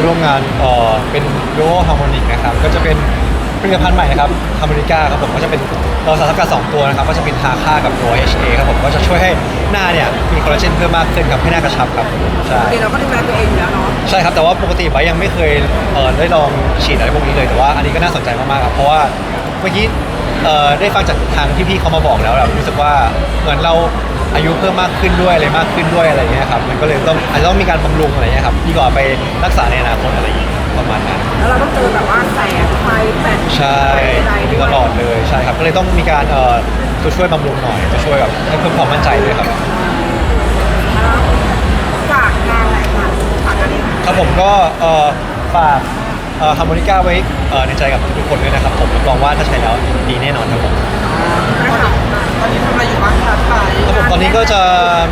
มก็มาร่วมงานเอ่อเป็น Duo Harmonic นะครับก็จะเป็นผลิตภัณฑ์ใหม่นะครับ Harmonica ครับผมก็จะเป็นเราสารสกัดสองตัวนะครับก็จะเป็นทาค่ากับตัว HA ครับผมก็จะช่วยให้หน้าเนี่ยมีคอลลาเจนเพิ่มมากขึ้นครับให้หน้ากระชับครับใช่เดี๋ยวเราก็ดูแลตัวเองอยู่แล้วเนาะใช่ครับแต่ว่าปกติไบร์ทยังไม่เคยเอ่อได้ลองฉีดอะไรพวกนี้เลยแต่ว่าอันนี้ก็น่าสนใจมากๆครับเพราะว่าเมื่อกี้เอ่อได้ฟังจากทางพี่ๆเขามาบอกแล้วแบบรู้สึกว่าเหมือนเรา อายุเพิ่มมากขึ้นด้วยอะไรมากขึ้นด้วยอะไรเงี้ยครับมันก็เลยต้องอาจจะต้องมีการบำรุงอะไรเงี้ยครับดีกว่าไปรักษาในอนาคตอะไรอย่างงี้ประมาณนั้นแล้วเราต้องเจอแบบว่าแสงไฟแฟลชใช่ใดๆด้วยตลอดเลยใช่ครับก็เลยต้องมีการเอ่อตัวช่วยบำรุงหน่อยจะช่วยแบบให้เพิ่มความมั่นใจด้วยครับแล้วฝากงานอะไรค่ะฝากงานนี้ครับผมก็เอ่อฝากฮาร์โมนิก้าไว้เอ่อในใจกับทุกๆคนด้วยนะครับผมรับรองว่าถ้าใช้แล้วดีแน่นอนครับผมนะคะ ตอนนี้ทำอะไรอยู่บ้างคะไปครับผมตอนนี้ก็จะ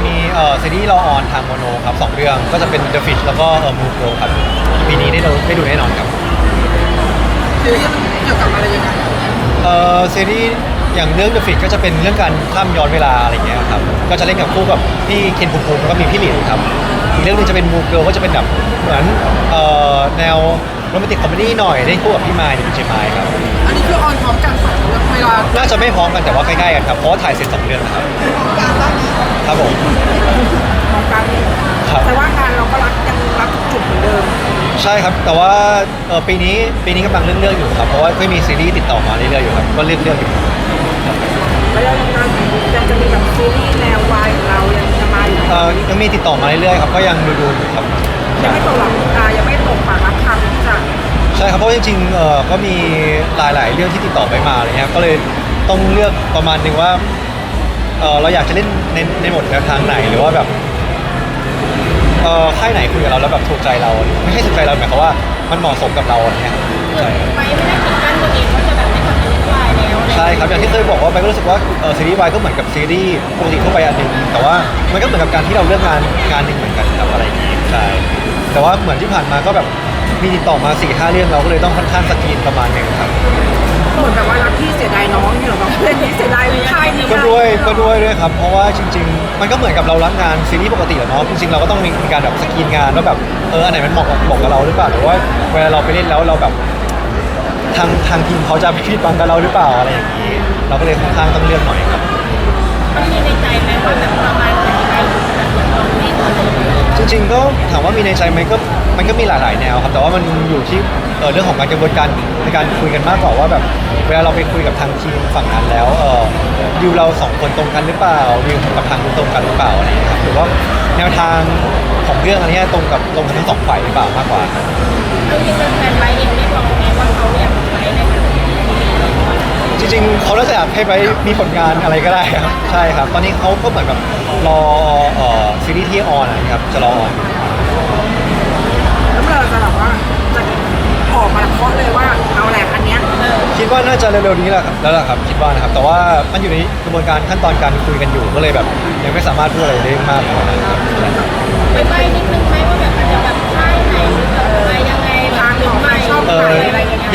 มีเอ่อซีรีส์รอออนทางโมโนครับสองเรื่องก็จะเป็น The Fish แล้วก็เอ่อ Move Girl ครับปีนี้ได้ดูได้ดูแน่นอนครับซีรีส์เกี่ยวกับอะไรยังไงเอ่อซีรีส์อย่างเรื่อง The Fish ก็จะเป็นเรื่องการข้ามย้อนเวลาอะไรอย่างเงี้ยครับก็จะเล่นกับคู่กับพี่เคนภูมิภูมิแล้วก็มีพี่หลินครับอีกเรื่องหนึงจะเป็น Move Girl ก็จะเป็นแบบเหมือนเอ่อแนวโรแมนติกคอมเมดี้หน่อยเล่นคู่กับพี่มายเนี่ยเป็นเจมายครับ อันนี้คือออนพร้อมกันสองเรื่องเวลาน่าจะไม่พร้อมกันแต่ว่าใกล้ๆกันครับเพราะว่าถ่ายเสร็จสองเดือนนะครับครับผมของการนี้ครับ แต่ว่างานเราก็รักยังรักจุดเหมือนเดิมใช่ครับ แต่ว่าเอ่อปีนี้ปีนี้กำลังเลือกๆอยู่ครับ เพราะว่าก็มีซีรีส์ติดต่อมาเรื่อยๆอยู่ครับ ก็เลือกเลือกๆอยู่แล้วยังยังจะมีแบบซีรีส์แนววายของเรายังจะมาอยู่ไหมเอ่อยังมีติดต่อมาเรื่อยๆครับ ก็ยังดูดูๆอยู่ครับ ยังไม่ตกหลักอ่ายังไม่ตกปากรับคำที่จะ ใช่ครับเพราะจริงๆเอ่อก็มีหลายๆ เรื่องที่ติดต่อไปมาอะไรเงี้ยก็เลยต้องเลือกประมาณหนึงว่าเอ่อเราอยากจะเล่นในในบทแนวทางไหนหรือว่าแบบเอ่อค่ายไหนคุยกับเราแล้วแบบถูกใจเรา ไม่ใช่ถูกใจเราหมายความว่ามันเหมาะสมกับเราอะไรเงี้ยใช่ไปไม่ได้ปิดกั้นตัวเองว่าจะแบบไม่ทำเป็นวายแล้วใช่ครับอย่างที่เคยบอกว่าไปก็รู้สึกว่าเออซีรีส์วายก็เหมือนกับซีรีส์ปกติทั่วไปอันหนึ่งแต่ว่ามันก็เหมือนกับการที่เราเลือกงานงานหนึ่งเหมือนกันครับอะไรอย่างงี้ใช่แต่ว่าเหมือนที่ผ่านมาก็แบบ มีติดต่อมา4ี่ห้าเรื่องเราก็เลยต้องค่อนข้างสกรีนประมาณหนึ่งครับ เหมือนแบบว่ารักพี่เสียดายน้องนี่เหรอแบบเพื่อนนี้เสียดายค่ายนี้ก็ด้วยก็ด้วยด้วยครับ เพราะว่าจริง ๆ มันก็เหมือนกับเรารับงานซีรีส์ปกติแหละเนาะจริงๆเราก็ต้องมีการแบบสกรีนงานว่าแบบเอออันไหนมันเหมาะกับเหมาะกับเราหรือเปล่าหรือว่าเวลาเราไปเล่นแล้วเราแบบทางทางทีมเขาจะผิดบังกับเราหรือเปล่าอะไรอย่างนี้ เราก็เลยค่อนข้างต้องเลือกหน่อยครับมันมีในใจไหมว่าแบบประมาณ จริงๆก็ถามว่ามีในใจไหมก็มันก็มีหลายๆแนวครับ แต่ว่ามันอยู่ที่เอ่อเรื่องของการกระบวนการในการคุยกันมากกว่าว่าแบบเวลาเราไปคุยกับทางทีมฝั่งนั้นแล้วเออดิวเราสองคนตรงกันหรือเปล่าดิวกับทางนู้นตรงกันหรือเปล่าอะไรอย่างเงี้ยครับหรือว่าแนวทางของเรื่องอันเนี้ยตรงกับตรงกันทั้งสองฝ่ายหรือเปล่ามากกว่าครับแล้วจริงๆแฟนไปเองเรียกร้องไหมว่าเขาอยากไปในแบบนี้จริงๆเขาน่าจะอยากให้ไปมีผลงานอะไรก็ได้ครับ ใช่ครับ ตอนนี้เขาก็เหมือนแบบรอเอ่อ ซีรีส์ที่ออนนะครับจะรอออนแล้วเมื่อเราจะแบบว่าจะออกมาเคาะเลยว่าเอาแหละอันเนี้ยคิดว่าน่าจะเร็วๆนี้แหละครับแล้วล่ะครับคิดว่านะครับแต่ว่ามันอยู่ในกระบวนการขั้นตอนการคุยกันอยู่ก็เลยแบบ ยังไม่สามารถพูดอะไรได้มากกว่านั้นครับไปไปนิดนึงไหมว่าแบบมันจะแบบค่ายไหนหรือแบบอะไรยังไงแบบหรือไม่เออ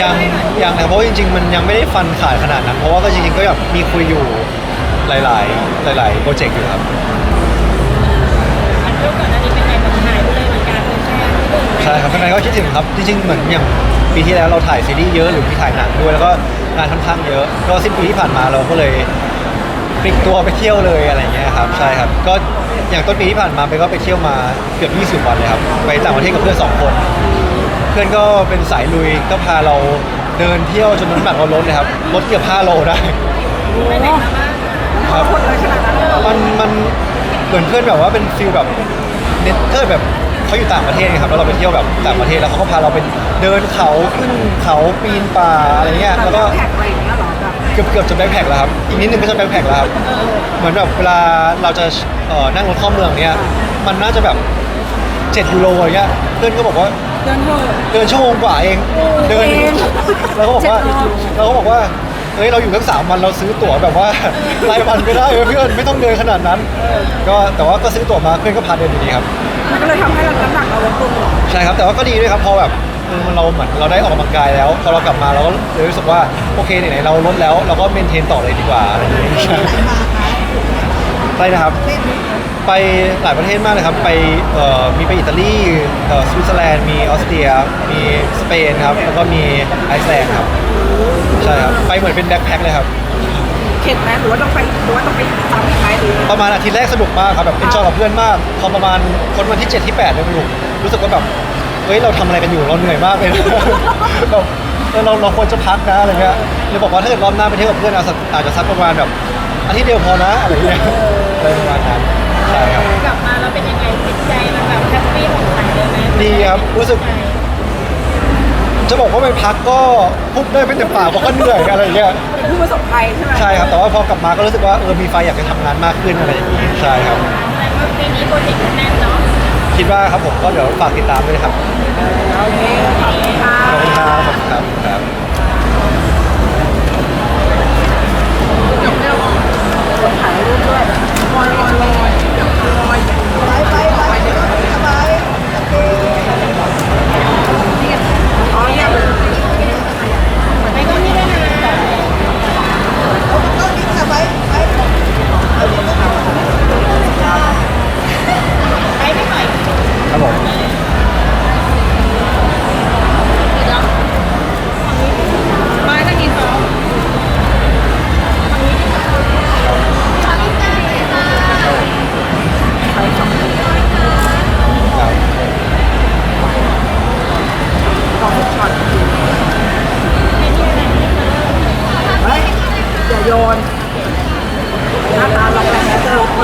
ยังยังนะเพราะว่าจริง ๆ มันยังไม่ได้ฟันขาดขนาดนั้นเพราะว่าก็จริงๆก็แบบมีคุยอยู่หลาย ๆ หลาย ๆ โปรเจกต์อยู่ครับอัน เรื่องก่อนอันนี้เป็นไงแบบหายไปเลยเหมือนกันเป็นแค่ที่หนึ่งใช่ครับข้างในก็คิดถึงครับ จริงๆ เหมือนอย่างปีที่แล้วเราถ่ายซีรีส์เยอะหรือมีถ่ายหนังด้วย แล้วก็งานค่อนข้างเยอะ ก็สิ้นปีที่ผ่านมาเราก็เลยปลิกตัวไปเที่ยวเลยอะไรเงี้ยครับ ใช่ครับ ก็อย่างต้นปีที่ผ่านมาไปก็ไปเที่ยวมาเกือบ20วันเลยครับ ไปต่างประเทศกับเพื่อนสองคน เพื่อนก็เป็นสายลุย ก็พาเราเดินเที่ยวจนน้ำหนักเราลดเลยครับ ลดเกือบ5โลได้ ไปไหนมาบ้างครับคนเลยขนาดนั้นเลยเหรอมันมัน เหมือนเพื่อนแบบว่าเป็นฟิลแบบเน็ตเตอร์แบบเขาอยู่ต่างประเทศไงครับแล้วเราไปเที่ยวแบบต่างประเทศแล้วเขาก็พาเราไปเดินเขาขึ้นเขาปีนป่าอะไรเงี้ยแบบแล้วก็แพ็คอะไรอย่างเงี้ยเหรอแบบเกือบเกือบจะแบ็คแพคแล้วครับอีกนิดนึงก็จะแบ็คแพคแล้วครับเหมือนแบบเวลาเราจะเอ่อนั่งรถเข้าเมืองเนี้ยมันน่าจะแบบ7ยูโรอะไรเงี้ยเพื่อนก็บอกว่า เดินเถอะ เดินชั่วโมงกว่าเอง เดินเองแล้วก็บอกว่าเจ็ดโลเราก็บอกว่า เฮ้ยเราอยู่ตั้งสามวันเราซื้อตั๋วแบบว่ารายวันก็ได้เว้ยเพื่อนไม่ต้องเดินขนาดนั้น ก็แต่ว่าก็ซื้อตั๋วมาเพื่อนก็พาเดินอยู่ดีครับ มันก็เลยทำให้เราน้ำหนักเราลดลงเหรอใช่ครับ แต่ว่าก็ดีด้วยครับพอแบบเออเราเหมือนเราได้ออกกำลังกายแล้ว พอเรากลับมาเราก็เลยรู้สึกว่า โอเคไหนๆเราลดแล้ว เราก็เมนเทนต่อเลยดีกว่าอะไรอย่างเงี้ยใช่ต ไปนะครับ ไปหลายประเทศมากเลยครับ ไปเอ่อมีไปอิตาลีเอ่อสวิตเซอร์แลนด์ มีออสเตรีย มีสเปนครับ แล้วก็มีไอซ์แลนด์ครับ ใช่ครับ ไปเหมือนเป็นแบ็คแพ็คเลยครับ เข็ดไหมหรือว่าต้องไปหรือว่าต้องไปซ้ำอีกไหมหรือประมาณอาทิตย์แรกสนุกมากครับแบบเอนจอยกับเพื่อนมาก พอประมาณคนวันที่ 7 ที่8เนี่ยไม่รู้รู้สึกว่าแบบเฮ้ยเราทำอะไรกันอยู่เราเหนื่อยมากเลย แบบเออเราเราควรจะพักนะอะไรเงี้ยเลยบอกว่าถ้าเกิดรอบหน้าไปเที่ยวกับเพื่อนเอาสักอาจจะสักประมาณแบบอาทิตย์เดียวพอนะอะไรเงี้ย อะไรประมาณนั้นใช่ครับ กลับมาเราเป็นยังไงจิตใจมันแบบแฮปปี้ของใครเลยไหมดีครับรู้สึก จะบอกว่าไปพักก็พูดได้ไม่เต็มปากเพราะก็เหนื่อยอะไรอย่างเงี้ยเป็นผู้ประสบภัยใช่ไหมใช่ครับแต่ว่าพอกลับมาก็รู้สึกว่าเออมีไฟอยากจะทำงานมากขึ้นอะไรอย่างงี้ใช่ครับ แต่ว่าปีนี้โปรเจกต์แน่นเนาะ คิดว่าครับผมก็เดี๋ยวฝากติดตามด้วยนะครับโอเคขอบคุณค่ะ ขอบคุณครับขอบคุณครับครับ